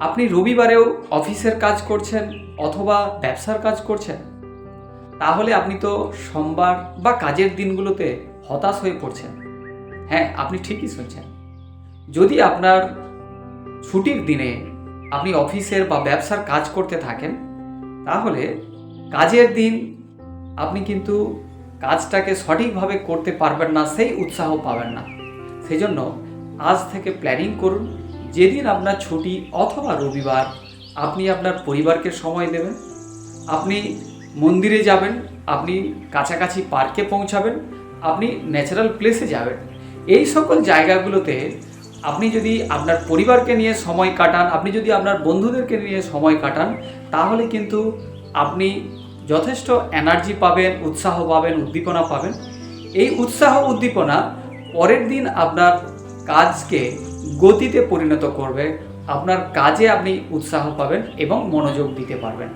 আপনি রবিবারেও অফিসের কাজ করছেন অথবা ব্যবসার কাজ করছেন? তাহলে আপনি তো সোমবার বা কাজের দিনগুলোতে হতাশ হয়ে পড়ছেন। হ্যাঁ আপনি ঠিকই শুনছেন। যদি আপনার ছুটির দিনে আপনি অফিসের বা ব্যবসার কাজ করতে থাকেন, তাহলে কাজের দিন আপনি কিন্তু কাজটাকে সঠিকভাবে করতে পারবেন না, সেই উৎসাহ পাবেন না। সেই জন্য আজ থেকে প্ল্যানিং করুন যেদিন আপনার ছুটি অথবা রবিবার, আপনি আপনার পরিবারকে সময় দেবেন। আপনি মন্দিরে যাবেন, আপনি কাছাকাছি পার্কে পৌঁছাবেন, আপনি ন্যাচারাল প্লেসে যাবেন। এই সকল জায়গাগুলোতে আপনি যদি আপনার পরিবারকে নিয়ে সময় কাটান, আপনি যদি আপনার বন্ধুদেরকে নিয়ে সময় কাটান, তাহলে কিন্তু আপনি যথেষ্ট এনার্জি পাবেন, উৎসাহ পাবেন, উদ্দীপনা পাবেন। এই উৎসাহ, উদ্দীপনা পরের দিন আপনার কাজকে গতিতে পরিণত করবে আপনার কাজে আপনি উৎসাহ পাবেন এবং মনোযোগ দিতে পারবেন।